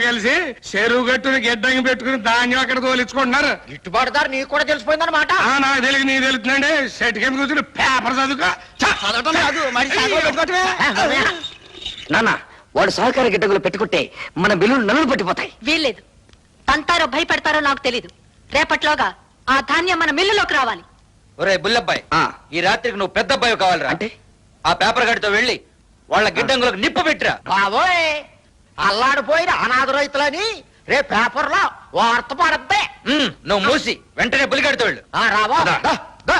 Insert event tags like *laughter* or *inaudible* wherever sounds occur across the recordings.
కలిసి చెరువు గట్టుని గిడ్డంగి పెట్టుకుని ధాన్యం అక్కడ తోలించుకుంటున్నారు గిట్టుబాటు ధర నీకు కూడా తెలిసిపోయిందన్నమాట. ఆ నాకు తెలియదు నీకు తెలుస్తుందండి. సెట్ కింద కూర్చుని పేపర్ చదువుకో. చ- చదవటం కాదు మరి శాఖలో పెట్టుకోవటమే. నాన్న వాడు సహకార గిడ్డగులు పెట్టుకుంటే మన బిల్లులు నలుగు పట్టిపోతాయి. వీల్లేదు. తంతారో భయపెడతారో నాకు తెలీదు. రేపట్లోగా ఆ ధాన్యం మన మిల్లులోకి రావాలి. ఒరే బుల్లబ్బాయ్ ఆ. ఈ రాత్రికి నువ్వు పెద్ద అబ్బాయి కావాలిరా. అంటే? ఆ పేపర్ గడితో వెళ్ళి వాళ్ళ గిడ్డంగులకు నిప్పు పెట్టిరా. బాబోయ్! అల్లాడిపోయిన అనాథ రైతులని రే పేపర్లో వార్త పడద్దే. ఉమ్, నువ్వు మూసి వెంటనే పులిగడితో వెళ్ళు. ఆ రావా దా. దా, దా.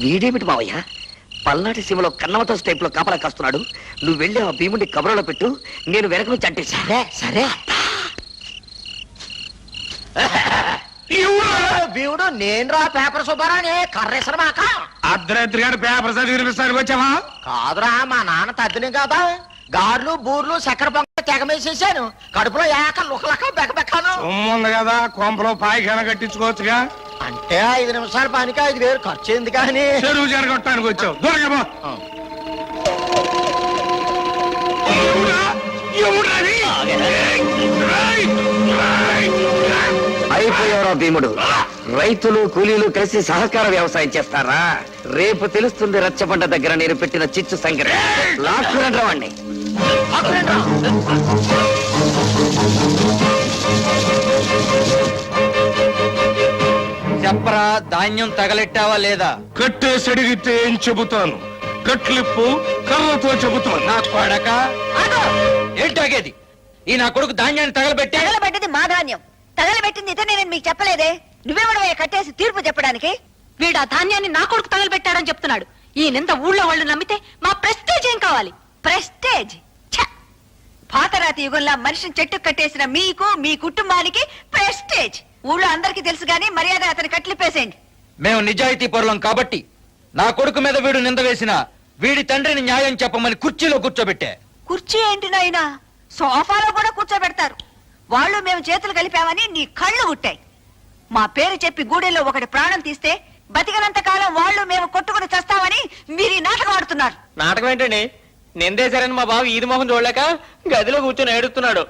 వీడేమిటి మావయ్య? పల్నాటి సీమలో కన్నమతో స్టైప్లో కాపలా కాస్తున్నాడు. నువ్వు వెళ్ళి ఆ భీముడి కబురలో పెట్టు. నేను వెనక నుంచి అంటే సరే సరే. భీముడు నేను రా పేపర్ సుబ్బారాని కర్రేసరు మాక అర్ధరాత్రి గారు పేపర్ చదివి వినిపిస్తానికి వచ్చావా? కాదురా మా నాన్న తద్దిని కదా? గార్లు బూర్లు చక్కెర పొంగ తెగమేసేసాను కడుపులో ఏక లుకలక బెకబెక్కాను ఉంది కదా కొంపలో పాయిఖాన కట్టించుకోవచ్చుగా? అంటే ఐదు నిమిషాల పనికి ఐదు వేలు ఖర్చు అయింది కానీ. చెరువు జరగొట్టడానికి వచ్చావు. దొరకబో అయిపోయారా భీముడు? రైతులు కూలీలు కలిసి సహకార వ్యవసాయం చేస్తారా? రేపు తెలుస్తుంది రచ్చబండ దగ్గర నేను పెట్టిన చిచ్చు సంగతి. లాక్కురండి చెప్పరా ధాన్యం తగలెట్టావా లేదా? కట్టేసి అడిగితే ఏం చెబుతాను? కట్లిప్పు కర్రతో చెబుతాను. నా కొడక? ఏంటాగేది ఈ నా కొడుకు ధాన్యాన్ని తగలబెట్టే? తగలబెట్టింది మా ధాన్యం. తగలబెట్టింది ఇతనే మీకు చెప్పలేదే? నువ్వెవడవే కట్టేసి తీర్పు చెప్పడానికి? వీడు ఆ ధాన్యాన్ని నా కొడుకు తగలబెట్టాడని చెప్తున్నాడు. ఈ నింద ఊళ్ళో వాళ్ళు నమ్మితే మా ప్రెస్టేజ్ ఏం కావాలి? ప్రెస్టేజ్. ఛ! పాతరాతి యుగంలో మనిషిని చెట్టు కట్టేసిన మీకు మీ కుటుంబానికి ప్రెస్టేజ్. ఊళ్ళో అందరికీ తెలుసు గానీ మర్యాద అతని కట్లిపేసేయండి మేము నిజాయితీ పరులం కాబట్టి నా కొడుకు మీద వీడు నింద వేసిన వీడి తండ్రిని న్యాయం చెప్పమని కుర్చీలో కూర్చోబెట్టే. కుర్చీ ఏంటి నాయనా? సోఫాలో వాళ్ళు మేము చేతులు కలిపామని నీ కళ్ళు ఉట్టాయి మా పేరు చెప్పి గూడెల్లో ఒకటి ప్రాణం తీస్తే బతికినంత కాలం వాళ్ళు మేము కొట్టుకుని చస్తామని మీరు ఈ నాటకం ఆడుతున్నారు. నాటకం ఏంటండి? నిందేశారని మా బావ ఈది మొహం చూడలేక గదిలో కూర్చొని ఏడుస్తున్నాడు.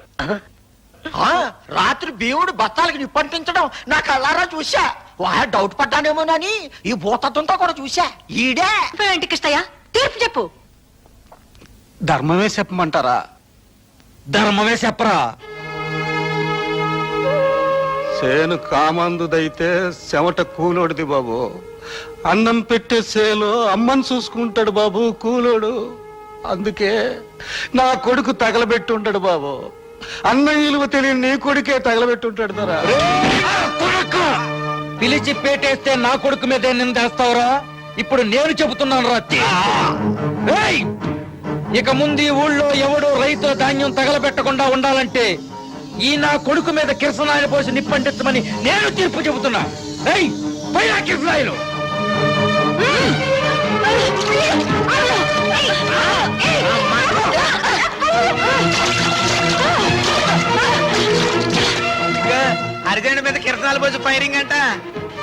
ఆ, రాత్రి భీముడు బత్తాలకి నిప్పంటించడం నా కళ్ళారా చూసా వా డౌట్ పడ్డానేమోనని ఈ భూతత్వంతో కూడా చూసా ఈడే. ఏంటి కృష్ణయ్య? తీర్పు చెప్పు. ధర్మమే చెప్పమంటారా? ధర్మమే చెప్పరా? సేను కామందుదైతే చెమట కూలోడిది బాబు. అన్నం పెట్టే సేలు అమ్మని చూసుకుంటాడు బాబు కూలోడు. అందుకే నా కొడుకు తగలబెట్టుంటాడు బాబు. అన్న విలువ తెలియని నీ కొడుకే తగలబెట్టుంటాడు దరా. పిలిచి పేటేస్తే నా కొడుకు మీద నిందేస్తావురా? ఇప్పుడు నేను చెబుతున్నాను రాత్రి ఏయ్! ఇక ముందు ఈ ఊళ్ళో ఎవడు రైతు ధాన్యం తగలబెట్టకుండా ఉండాలంటే ఈ నా కొడుకు మీద కిరసనాయలు పోసి నిప్పంటించమని నేను తీర్పు చెబుతున్నా. ఏయ్ పోయినా కిరసనాయలు. అర్జెంట్ మీద కిరసనాలు పోసి ఫైరింగ్ అంట.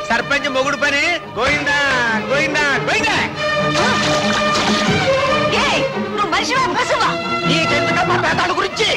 సర్పంచ్ మొగుడు పని. గోయిందా గోయిందా గోయిందా నీకెందుకమ్మా పేదాల గురించి?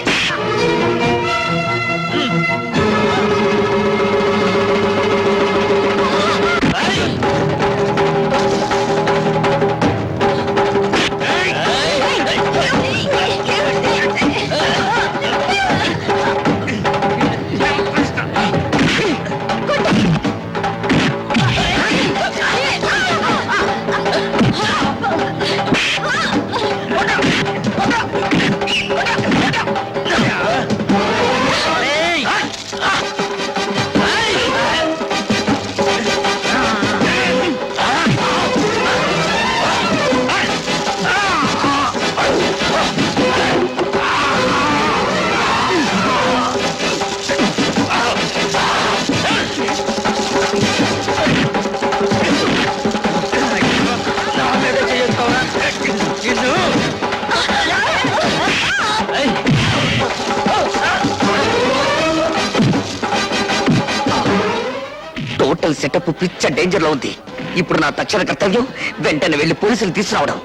సెటప్ పిచ్చ డేంజర్లో ఉంది. ఇప్పుడు నా తక్షణ కర్తవ్యం వెంటనే వెళ్ళి పోలీసులు తీసుకురావడం.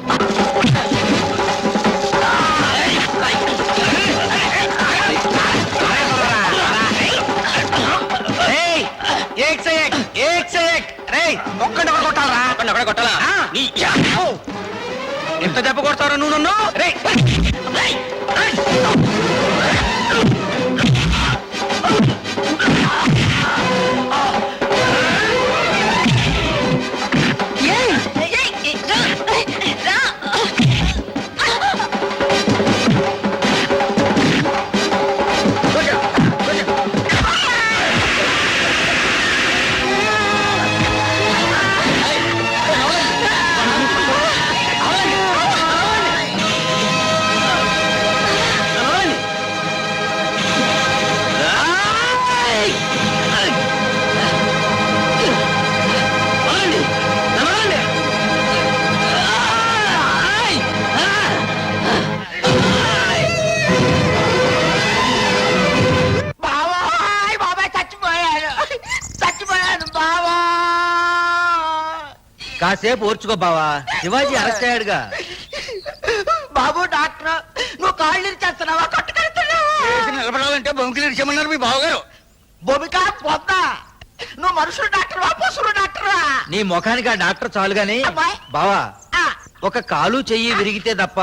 ఎంత దెబ్బ కొడతావు నువ్వు నన్ను? రేయ్. కాసేపు ఓర్చుకో బావా. శివాజీ అరెస్ట్ అయ్యాడుగా. బాబు డాక్టర్ నువ్వు కాళ్ళు ఇచ్చేస్తున్నావా కట్టుకెళ్తున్నావా? నిలబడాలంటే బొంకిలు ఇచ్చామన్నారు మీ బావగారు. భూమిక పొద్దా నువ్వు మనుషులు డాక్టర్వా పశువులు డాక్టర్వా? నీ ముఖానికి ఆ డాక్టర్ చాలు గాని. బావా ఆ, ఒక కాలు చెయ్యి విరిగితే తప్ప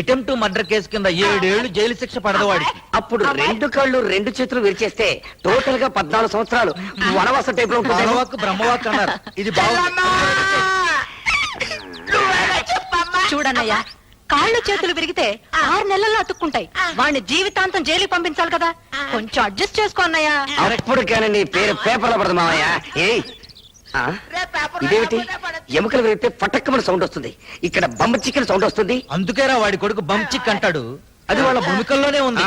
అటెంప్ట్ మర్డర్ కేసు కింద ఏడేళ్ళు జైలు శిక్ష పడదు వాడికి. అప్పుడు రెండు కళ్ళు రెండు చేతులు విరిచేస్తే టోటల్గా పద్నాలుగు సంవత్సరాలు వనవాస టైప్లో ఉంటుంది బ్రహ్మవాక్ అన్నారు. ఇది బావ చెల్లమ్మా! చూడన్నయ్యా కాళ్ళు చేతులు విరిగితే ఆరు నెలల్లో అతుక్కుంటాయి. వాడిని జీవితాంతం జైలుకి పంపించాలి కదా. కొంచెం అడ్జస్ట్ చేసుకో అన్నయ్యా. అప్పుడు కానీ నీ పేరు పేపర్లో పడదు మామయ్య ఇదేమిటి? పడదు. ఎముకలు విరిగితే పటక్కమని సౌండ్ వస్తుంది. ఇక్కడ బొమ్మ చికెన్ సౌండ్ వస్తుంది. అందుకేరా వాడి కొడుకు బంచిక్ అంటాడు. అది వాళ్ళ భూమికల్లోనే ఉంది.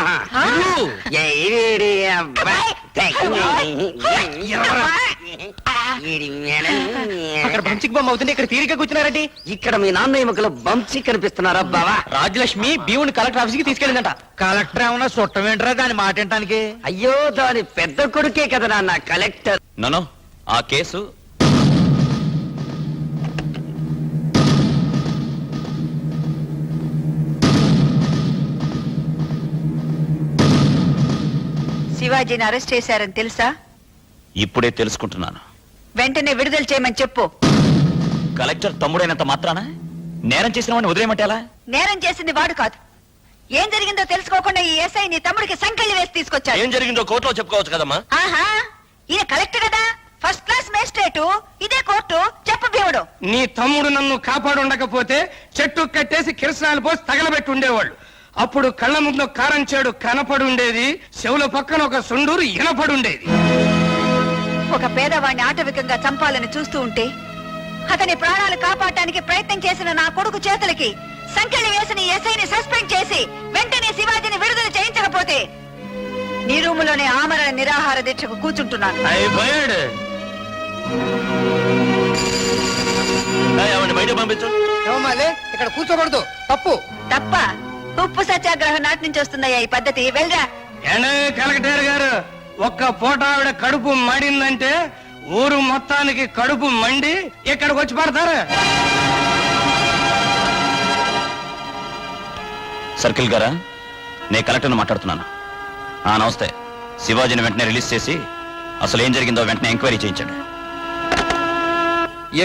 అక్కడ పంచికి బొమ్మ అవుతుంది ఇక్కడ తీరిక కూర్చున్నారండి. ఇక్కడ మీ నాన్న ఎముకలు బంచి కనిపిస్తున్నారా బావా రాజలక్ష్మి భీముని కలెక్టర్ ఆఫీస్కి తీసుకెళ్ళిందంట. కలెక్టర్ ఏమన్నా చుట్టమేంట్రా దాని మాట వినటానికి అయ్యో దాని పెద్ద కొడుకే కదా నాన్న కలెక్టర్. నో ఆ కేసు. శివాజీని అరెస్ట్ చేశారని తెలుసా? ఇప్పుడే తెలుసుకుంటున్నాను. వెంటనే విడుదల చేయమని చెప్పు. కలెక్టర్ తమ్ముడైనంత మాత్రాన? నేరం చేసిన వాడిని వదిలేయమంటే ఎలా? నేరం చేసింది వాడు కాదు. ఏం జరిగిందో తెలుసుకోకుండా ఈ ఎస్ఐ నీ తమ్ముడికి సంకల్లి వేసి తీసుకొచ్చాడు. ఏం జరిగిందో కోర్టులో చెప్పుకోవచ్చు కదమ్మా? ఆహా ఈయన కలెక్టర్ కదా? ఫస్ట్ క్లాస్ మేజిస్ట్రేటు ఇదే కోర్టు చెప్పు భీముడు. నీ తమ్ముడు నన్ను కాపాడు ఉండకపోతే చెట్టు కట్టేసి కిరసనాలు పోసి తగలబెట్టి ఉండేవాళ్ళు. అప్పుడు కళ్ళ ముందు కారం చేడు కనపడి ఉండేది చెవుల పక్కన ఒక సుండూరు ఇనపడి ఉండేది ఒక పేదవాడిని ఆటవికంగా చంపాలని చూస్తూ ఉంటే అతని ప్రాణాలు కాపాడటానికి ప్రయత్నం చేసిన నా కొడుకు చేతులకి సంఖ్యలు వేసిన ఎస్ఐని సస్పెండ్ చేసి వెంటనే శివాజీని విడుదల చేయించకపోతే నీ రూములోనే ఆమరణ నిరాహార దీక్షకు కూర్చుంటున్నాను. అయిపోయాడు బయట పంపించు. ఇక్కడ కూర్చోకూడదు. తప్పు. తప్ప ఉప్పు సత్యాగ్రహం నాటి నుంచి వస్తుందయ్యా ఈ పద్ధతి. వెళ్ళరా. కలెక్టర్ గారు ఒక్క పూట ఆవిడ కడుపు మడిందంటే ఊరు మొత్తానికి కడుపు మండి ఇక్కడికి వచ్చి పడతారు. సర్కిల్ గారా నేను కలెక్టర్ని మాట్లాడుతున్నాను. ఆ నమస్తే. శివాజీని వెంటనే రిలీజ్ చేసి అసలు ఏం జరిగిందో వెంటనే ఎంక్వైరీ చేయించండి.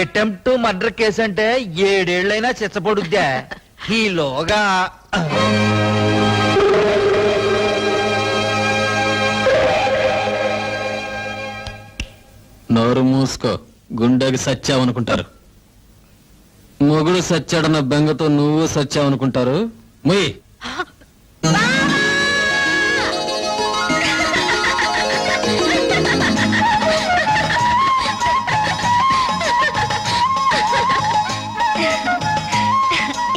అటెంప్ట్ మర్డర్ కేసు అంటే ఏడేళ్ళైనా చిచ్చపడుద్దా. *laughs* ఈలోగా నోరు మూసుకో గుండెకి సచ్చావనుకుంటారు. మొగుడు సచ్చాడన్న బెంగతో నువ్వు సచ్చావనుకుంటారు. ముయ్.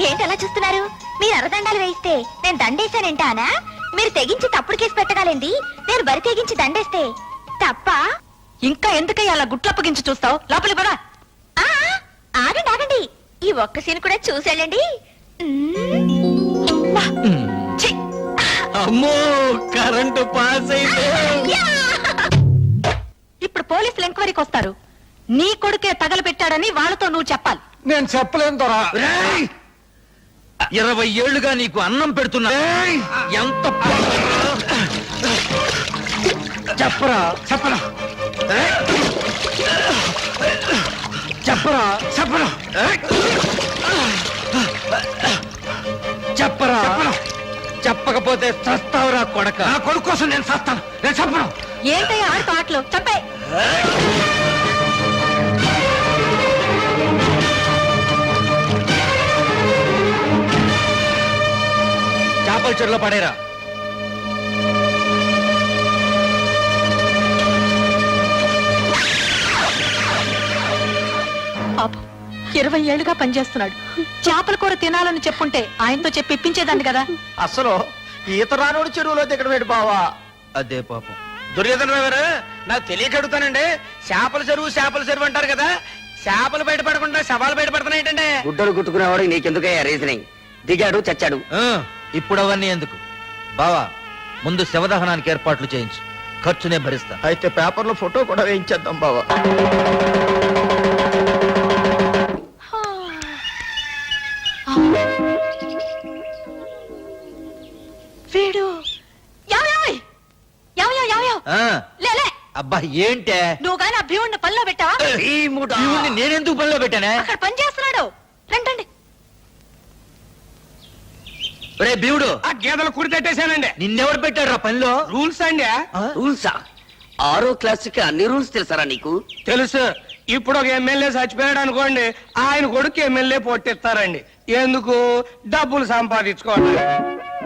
ఏంటి అలా చూస్తున్నారు? మీరు అరదండాలు వేయిస్తే నేను దండేశానంటానా? మీరు తెగించి తప్పుడు కేసు పెట్టగలండి నేను బరి తెగించి దండేస్తే తప్ప? ఇంకా ఎందుకయ్యా అలా గుట్లప్పగించి చూస్తావు? లోపలి పదా ఆ, ఆగండి ఆగండి. ఈ ఒక్క సీన్ కూడా చూసేళ్ళండి అమ్మో కరెంటు పాస్ అయితే ఇప్పుడు పోలీసులు ఎంక్వైరీకి వస్తారు. నీ కొడుకే తగలబెట్టాడని వాళ్ళతో నువ్వు చెప్పాలి. నేను చెప్పలేను దొరా! ఇరవై ఏళ్ళుగా నీకు అన్నం పెడుతున్నా. ఎంత చెప్పరా చెప్పరా. చెప్పరా చెప్పరా. చెప్పరా. చెప్పకపోతే చస్తావురా కొడక. నా కొడుకు కోసం నేను చస్తాను. నేను చెప్పను ఏంటయ్యా ఆడుతూ ఆటలు? చంపే. చేపల చెరులో పడేరా. ఇరవై ఏళ్ళుగా పనిచేస్తున్నాడు. చేపల కూర తినాలని చెప్పుంటే ఆయనతో చెప్పి ఇప్పించేదాన్ని కదా. అసలు ఈత రానోడు చెరువులో దిగడం బావా? అదే పాపం. దుర్యోధన గారు నాకు తెలియక అడుగుతానండి చేపల చెరువు చేపల చెరువు అంటారు కదా. చేపలు బయటపడకుండా శవాలు బయటపడుతున్నాయి ఏంటంటే? గుడ్డలు కుట్టుకునేవాడు నీకెందుకయ్యా రీజనింగ్? దిగాడు చచ్చాడు. ఆ, ఇప్పుడు అవన్నీ ఎందుకు? బావా ముందు శవదహనానికి ఏర్పాట్లు చేయించు. ఖర్చునే భరిస్తా. అయితే పేపర్లో ఫోటో కూడా వేయించేద్దాం బావా. అబ్బా ఏంటే? నువ్వు గాని ఆ భీముడిని పనిలో పెట్టావా? ఇవన్నీ నేనెందుకు పనిలో పెట్టానే? అక్కడ పని చేస్తున్నాడు. రండి రే భీముడు. ఆ గేదెలు కుడి తట్టేశానండి. నిన్నెవడు పెట్టాడు పనిలో? రూల్స్ అండి. రూల్సా? ఆరో క్లాస్కి అన్ని రూల్స్ తెలుసారా నీకు? తెలుసు. ఇప్పుడు ఒక ఎమ్మెల్యే చచ్చిపోయాడు అనుకోండి ఆయన కొడుకు ఎమ్మెల్యే పొట్టిస్తారండి ఎందుకు? డబ్బులు సంపాదించుకోవడానికి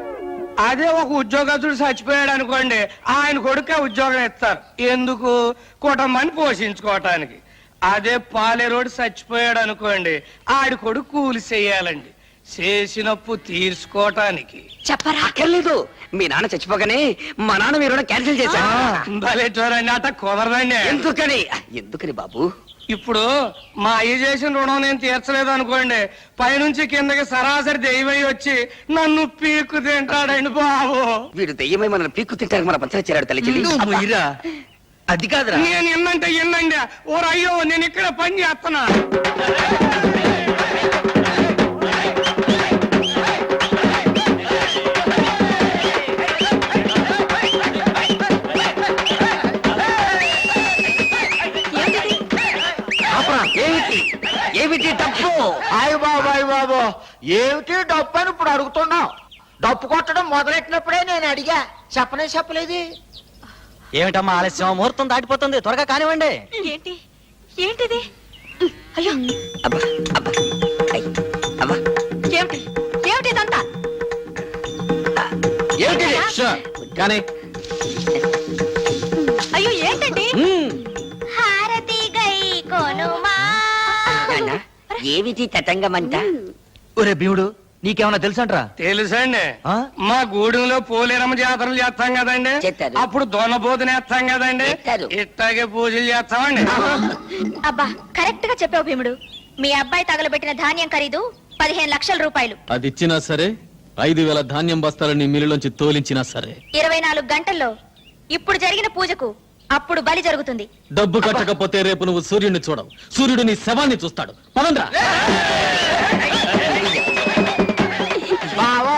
అదే ఒక ఉద్యోగస్తుడు చచ్చిపోయాడు అనుకోండి ఆయన కొడుకే ఉద్యోగం ఇస్తారు ఎందుకు? కుటుంబాన్ని పోషించుకోవటానికి. అదే పాలేరోడు చచ్చిపోయాడు అనుకోండి ఆడి కొడుకు కూలి చేయాలండి. చేసినప్పు తీర్చుకోవటానికి. చెప్పరా? అక్కర్లేదు. మీ నాన్న చచ్చిపోగానే మా నాన్న మీరు క్యాన్సిల్ చేశారు. భలేటోరండి అట కుదరదండి. ఎందుకని? ఎందుకని బాబు? ఇప్పుడు మా అయ్య చేసిన రుణం నేను తీర్చలేదు అనుకోండి. పైనుంచి కిందకి సరాసరి దెయ్యమై వచ్చి నన్ను పీక్కు తింటాడండి బాబు. వీడు దెయ్యమై మన పీక్కు తింటారు మన పత్ర చేరాడు తల్లి. అది కాదురా. నేను ఎన్నంటే ఎన్నండి ఓ అయ్యో నేను ఇక్కడ పని చేస్తున్నా. బాబు ఏమిటి డప్పు అని ఇప్పుడు అడుగుతున్నావు? డప్పు కొట్టడం మొదలెట్టినప్పుడే నేను అడిగా. చెప్పనే చెప్పలేదు. ఏమిటమ్మా ఆలస్యం? ముహూర్తం దాటిపోతుంది. త్వరగా కానివ్వండి. ఏంటి? ఏంటిది? అయ్యో. అబ్బా అబ్బా. ఐ, అబ్బా ఏమిటి? ఏమిటి ఇదంతా? ఏమిటిది? కానీ. అయ్యో ఏంటండి? హారతి గై కొనుమా. నాన్న, ఏమిటి తతంగమంట ఒరే భీముడు నీకేమన్నా తెలుసంట్రా? తెలుసండి. ఆ? మా గూడెంలో పోలేరమ్మ జాతరలు చేస్తాం కదండి. చేస్తారు. అప్పుడు దొనబోతుని వేస్తాం కదండి. చేస్తారు. ఇట్టాగే పూజలు చేస్తామండి. అబ్బా కరెక్ట్గా చెప్పావు భీముడు. మీ అబ్బాయి తగలబెట్టిన ధాన్యం ఖరీదు పదిహేను లక్షల రూపాయలు. అది ఇచ్చినా సరే ఐదు వేల ధాన్యం బస్తాలని మిల్లులోంచి తోలించినా సరే. ఇరవై నాలుగు గంటల్లో ఇప్పుడు జరిగిన పూజకు అప్పుడు బలి జరుగుతుంది. డబ్బు కట్టకపోతే రేపు నువ్వు సూర్యుడిని చూడవు. సూర్యుడు నీ శవాన్ని చూస్తాడు. పదండ్రా. బావా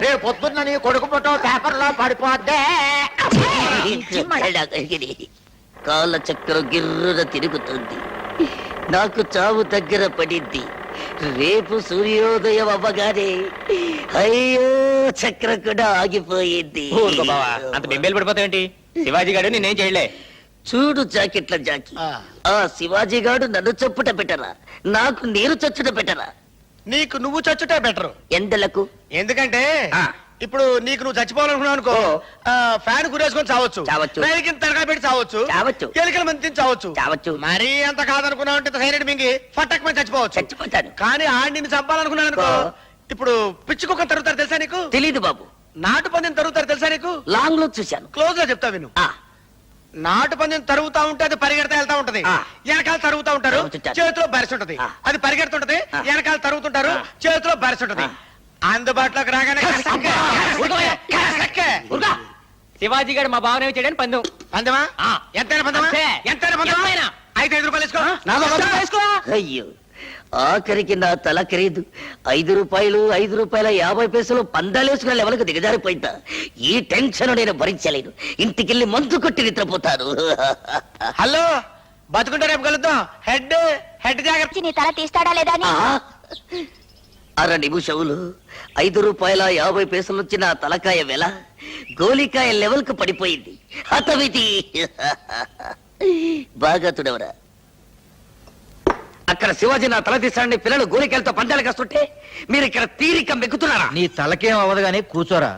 రేపు పొద్దున్న నీ కొడుకు పేపర్లో పడిపోద్దే. కాళ్ళ చక్రం గిర్రున తిరుగుతుంది. నాకు చావు దగ్గర పడింది. రేపు సూర్యోదయం అవ్వగానే అయ్యో చక్రం కూడా ఆగిపోయింది. అంత బెంబేలు పడిపోతావేంటి శివాజీ గారు నేనేం చేయలే? చూడు జాకెట్ల జాకి. ఆ. శివాజీ గాడు నన్ను చొప్పుట పెట్టరా నాకు నీరు చచ్చుట పెట్టరా. నీకు నువ్వు చచ్చుటే బెటర్. ఎండలకు ఎందుకంటే ఆ. ఇప్పుడు నీకు నువ్వు చచ్చిపోవాలనుకున్నావు అనుకో ఫ్యాన్ గురేసుకొని చావచ్చు. కింద తరగా పెట్టి చావచ్చు. చావచ్చు. ఎలికల మంది చావచ్చు. చావచ్చు. మరీ అంత కాదనుకున్నావు అంటే సైలెంట్ మింగి ఫట్టక్ మంది చచ్చిపోవచ్చు. చచ్చిపోతాను. కానీ ఆడి నిన్ను చంపాలనుకున్నాను అనుకో. ఇప్పుడు పిచ్చి కుక్క తరుగుతారు తెలుసా నీకు? తెలీదు బాబు. నాటు పందిని తరుగుతారు తెలుసా నీకు? లాంగ్లో చూశాను. క్లోజ్గా చెప్తా విను నాటు పందిని తరుగుతా ఉంటే అది పరిగెడతా వెళ్తా ఉంటది. వెనకాల తరుగుతా ఉంటారు. చేతిలో బరిసి ఉంటది ఆ. అది పరిగెడుతుంటది. వెనకాల తరుగుతుంటారు. చేతిలో బరిసి ఉంటది ఆ. అందుబాటులోకి రాగానే. శివాజీ గారు మా భావన చేయడానికి పందెం పందెమా ఎంతైనా పందెమా ఎంతైనా. అయితే ఐదు రూపాయలు వేసుకో నాదో పది రూపాయలు వేసుకో అయ్యో ఆఖరికి నా తల ఖరీదు. ఐదు రూపాయలు ఐదు రూపాయల యాభై పైసలు పందాలేసుకునే లెవెల్కి దిగజారిపోయిందా? ఈ టెన్షన్ నేను భరించలేను. ఇంటికెళ్ళి మందు కొట్టి నిద్రపోతాను. హలో బతుకుంటే రేపు కలుద్దాం. హెడ్ హెడ్ జాగ్రత్త. నీ తల తీస్తాడా లేదా అని? అర నిమిషములు. ఐదు రూపాయల యాభై పైసలు వచ్చిన ఆ తలకాయ వెల. గోలికాయ లెవెల్కు పడిపోయింది. హతవిధి. బాగా తుడవరా. అక్కడ శివాజీ నా తల తీసాడని పిల్లలు గోలికాయలతో పందాలు కాస్తుంటే మీరు ఇక్కడ తీరిక మెక్కుతున్నారా నీ తలకేం అవ్వదు గానీ కూర్చోరా.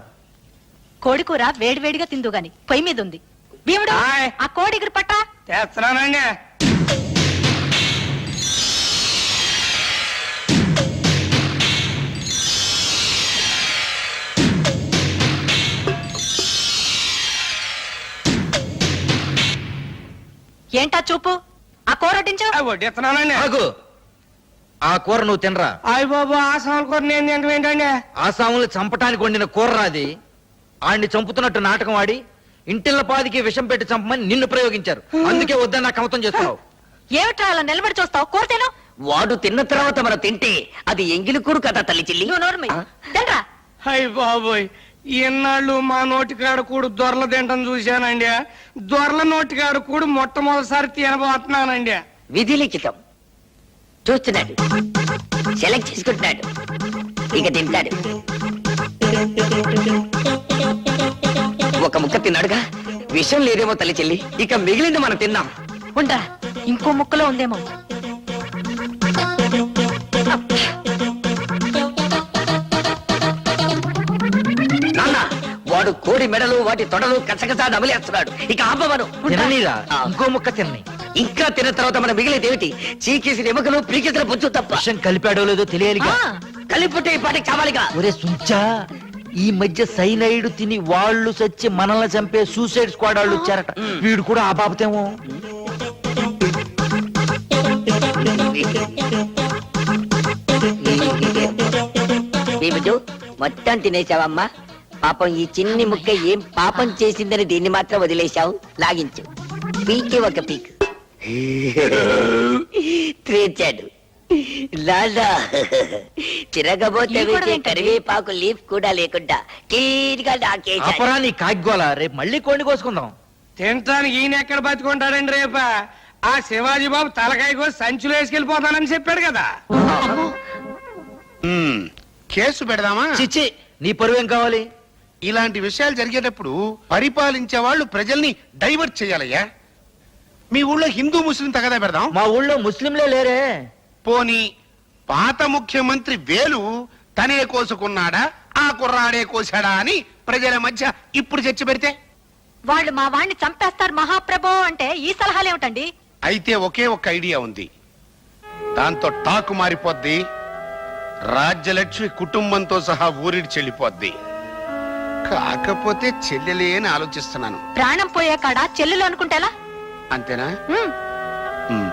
కోడి కూర వేడివేడిగా తిందు గాని పొయ్యి మీద ఉంది. భీముడు ఆయ్. ఆ కోడి ఎగురు పట్టా. చేస్తున్నానండి ఏంటా చూపు? ఆ కూర వడ్డించు. వడ్డిస్తున్నానండి. ఆగు. ఆ కూర నువ్వు తినరా. అయ్య బాబు ఆ సాల్ కూర నేను ఏంటండి? ఆసాములు చంపటానికి వండిన కూర రాది ఆడిని చంపుతున్నట్టు నాటకం ఆడి ఇంటిల్ల పాదికి విషం పెట్టి చంపమని నిన్ను ప్రయోగించారు. అందుకే వద్దని నాకు కమతం చేస్తున్నావు. ఏమిట్రా అలా నిలబడి చూస్తావు? కూర తిను. వాడు తిన్న తర్వాత మనం తింటే అది ఎంగిలి కూడు కదా తల్లి చెల్లి. తినరా. అయ్య బాబోయ్. ఇన్నాళ్ళు మా నోటికాడ కూడు దొరల తింటం చూశానండి. దొరల నోటికాడ కూడు మొట్టమొదటిసారి తినబోతున్నానండి. విధి లిఖితం. చూస్తున్నాడు. సెలెక్ట్ చేసుకుంటున్నాడు. ఇక తింటాడు. ఒక ముక్క తిన్నాడుగా? విషయం లేదేమో తల్లి చెల్లి. ఇక మిగిలింది మనం తిన్నాం. ఉంటా ఇంకో ముక్కలో ఉందేమో. వాడు కోడి మెడలు వాటి తొడలు కచ్చకచ్చా నమిలేస్తున్నాడు ఇక ఆపమను తిననీరా. ఇంకో ముక్క తిన్నని ఇంకా తిన్న తర్వాత మన మిగిలేది ఏమిటి చీకేసిన ఎముకలు పీకేసిన బుజ్జు తప్ప విషం కలిపాడో లేదో తెలియాలిగా ఆ, కలిపుట్టే ఈ పాటికి చావాలిగా ఒరే సుంచా ఈ మధ్య సైనైడ్ తిని వాళ్ళు చచ్చి మనల్ని చంపే సూసైడ్ స్క్వాడ్ వాళ్ళు వచ్చారట వీడు కూడా ఆ బాబతేమో ఏమిటో మొత్తం తినేశావమ్మా పాపం ఈ చిన్ని ముక్క ఏం పాపం చేసిందని దీన్ని మాత్రం వదిలేశావు? లాగించు. పీకి ఒక పీక్. తీర్చాడు లాలా. తిరగబోతే కూడా? కరివేపాకు లీఫ్ కూడా లేకుండా క్లీన్గా నాకేశాడు. అపరా నీ కాగ్గోల రేపు మళ్ళీ కోడిని కోసుకుందాం. తినటానికి ఈయన ఎక్కడ బతుకుంటాడండి రేప? ఆ శివాజీ బాబు తలకాయ కోసి సంచులు వేసుకెళ్ళిపోతానని చెప్పాడు కదా. కేసు పెడదామా? చిచ్చి నీ పరువేం కావాలి? ఇలాంటి విషయాలు జరిగేటప్పుడు పరిపాలించే వాళ్ళు ప్రజల్ని డైవర్ట్ చేయాలయ్యా. మీ ఊళ్ళో హిందూ ముస్లిం తగదా పెడదాం. మా ఊళ్ళో ముస్లింలే లేరే. పోని పాత ముఖ్యమంత్రి వేలు తనే కోసుకున్నాడా ఆ కుర్రాడే కోసాడా అని ప్రజల మధ్య ఇప్పుడు చర్చ పెడితే? వాళ్ళు మా వాణ్ణి చంపేస్తారు మహాప్రభో అంటే ఈ సలహాలు ఏమిటండి అయితే ఒకే ఒక్క ఐడియా ఉంది. దాంతో టాకు మారిపోద్ది రాజ్యలక్ష్మి కుటుంబంతో సహా ఊరిడి చెల్లిపోద్ది. కాకపోతే చెల్లెలే అని ఆలోచిస్తున్నాను. ప్రాణం పోయే కాడ? చెల్లెలు అనుకుంటేలా అంతేనా? ఉమ్,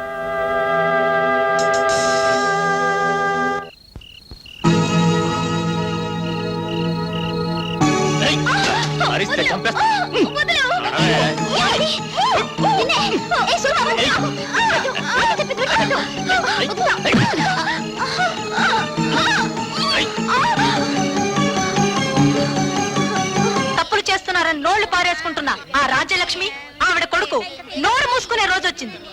వేసుకుంటున్నా. ఆ రాజ్యలక్ష్మి ఆవిడ కొడుకు నోరు మూసుకునే రోజు